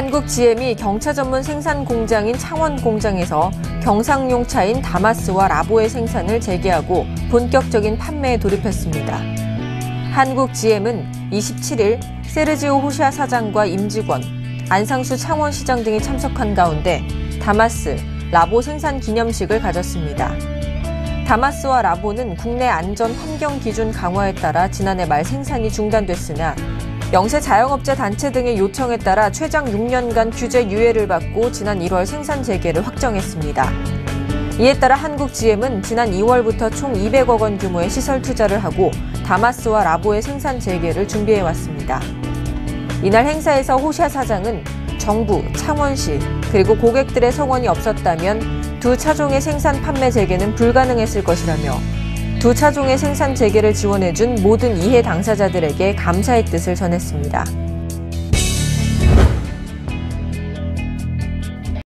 한국 GM이 경차 전문 생산 공장인 창원 공장에서 경상용 차인 다마스와 라보의 생산을 재개하고 본격적인 판매에 돌입했습니다. 한국 GM은 27일 세르지오 호시아 사장과 임직원, 안상수 창원시장 등이 참석한 가운데 다마스, 라보 생산 기념식을 가졌습니다. 다마스와 라보는 국내 안전 환경 기준 강화에 따라 지난해 말 생산이 중단됐으나 영세 자영업자 단체 등의 요청에 따라 최장 6년간 규제 유예를 받고 지난 1월 생산 재개를 확정했습니다. 이에 따라 한국 GM은 지난 2월부터 총 200억 원 규모의 시설 투자를 하고 다마스와 라보의 생산 재개를 준비해 왔습니다. 이날 행사에서 호시아 사장은 정부, 창원시, 그리고 고객들의 성원이 없었다면 두 차종의 생산 판매 재개는 불가능했을 것이라며 두 차종의 생산 재개를 지원해준 모든 이해 당사자들에게 감사의 뜻을 전했습니다.